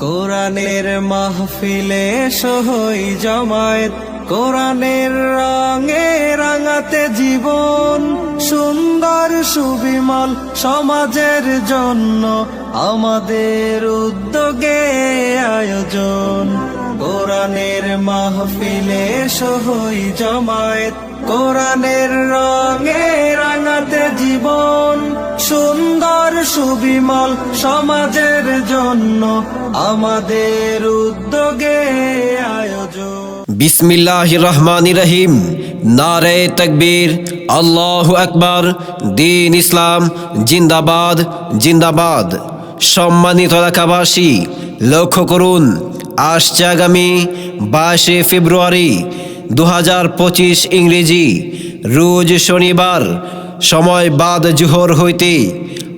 কোরআনের মাহফিলে সহই জমায়েত, কোরআনের রঙে রাঙাতে জীবন, সুন্দর সুবিমল সমাজের জন্য আমাদের উদ্যোগে আয়োজন। কোরআনের মাহফিলে সহই জমায়েত, কোরআনের রঙে রাঙাতে জীবন সুবিমল সমাজের জন্য আমাদের উদ্যোগে আয়োজন। বিসমিল্লাহ রহমান রহিম। নারে তকবীর। আল্লাহ আকবর। দিন ইসলাম। জিন্দাবাদ। জিন্দাবাদ। সম্মানিত এলাকাবাসী, লক্ষ্য করুন, আসছে আগামী বাইশে ফেব্রুয়ারি দু হাজার পঁচিশ ইংরেজি। রোজ শনিবার। সময় বাদ জোহর হইতে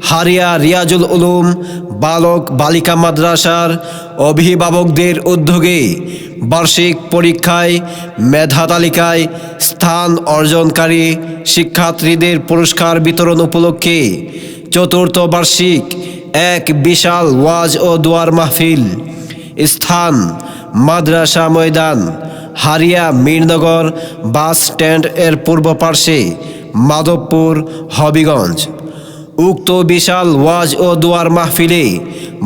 হারিয়া রিয়াজুল উলুম, বালক বালিকা মাদ্রাসার অভিভাবকদের উদ্যোগে বার্ষিক পরীক্ষায় মেধা তালিকায় স্থান অর্জনকারী শিক্ষার্থীদের পুরস্কার বিতরণ উপলক্ষে চতুর্থ বার্ষিক এক বিশাল ওয়াজ ও দোয়ার মাহফিল, স্থান মাদ্রাসা ময়দান, হারিয়া মীরনগর বাস স্ট্যান্ড এর পূর্ব পার্শ্বে মাধবপুর, হবিগঞ্জ। উক্ত বিশাল ওয়াজ ও দোয়ার মাহফিলে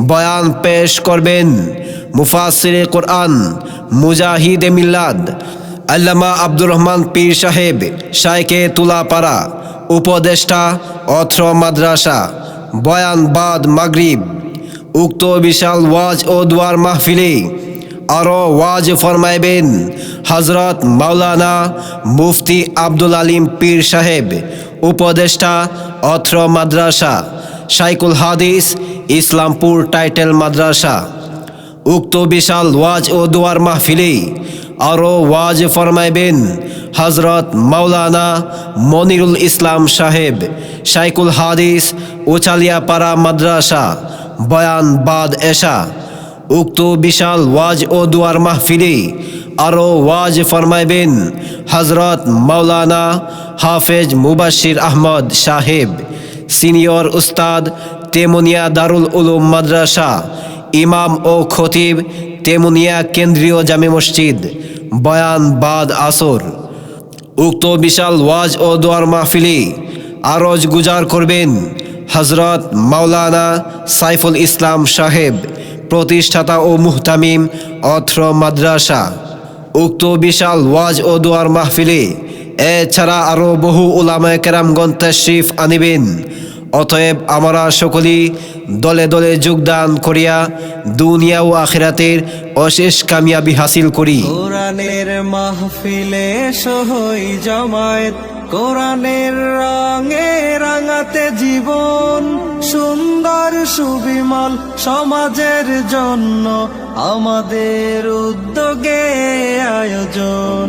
বয়ান পেশ করবেন মুফাসিরে কোরআন মুজাহিদ মিল্লাদ আল্লামা আব্দুর রহমান পীর সাহেব শাইকে তুলাপাড়া, উপদেষ্টা, অত্র মাদ্রাসা, বয়ান বাদ মাগরিব। উক্ত বিশাল ওয়াজ ও দোয়ার মাহফিলে আরও ওয়াজ ফরমাইবেন হজরত মাওলানা মুফতি আব্দুল আলিম পীর সাহেব উপদেষ্টা, অত্র মাদ্রাসা সাইকুল হাদিস, ইসলামপুর টাইটেল মাদ্রাসা। উক্ত বিশাল ওয়াজ ও দোয়ার মাহফিলে আরও ওয়াজ ফরমাইবেন হজরত মাওলানা মনিরুল ইসলাম সাহেব সাইকুল হাদিস, উচালিয়াপাড়া মাদ্রাসা, বয়ান বাদ এশা। উক্ত বিশাল ওয়াজ ও দুয়ার মাহফিলে আরও ওয়াজ ফরমাইবেন হজরত মাওলানা হাফেজ মুবাশির আহমদ সাহেব, সিনিয়র উস্তাদ তেমুনিয়া দারুল উলুম মাদ্রাসা, ইমাম ও খতিব তেমুনিয়া কেন্দ্রীয় জামে মসজিদ, বয়ান বাদ আসর। উক্ত বিশাল ওয়াজ ও দোয়ার মাহফিলে আরজ গুজার করবেন হজরত মাওলানা সাইফুল ইসলাম সাহেব প্রতিষ্ঠাতা ও মুহতামিম, অত্র মাদ্রাসা, উক্ত বিশাল ওয়াজ ও দোয়ার মাহফিলে, এছাড়া আরও বহু উলামায় কেরামগণ তশরিফ আনিবেন। অতএব আমরা সকলেই দলে দলে যোগদান করিয়া দুনিয়া ও আখিরাতের অশেষ কামিয়াবি হাসিল করি। কোরআনের মাহফিলে সহই জমায়েত, কোরআনের রঙে রাঙাতে জীবন সুন্দর সুবিমল সমাজের জন্য আমাদের উদ্যোগে আয়োজন।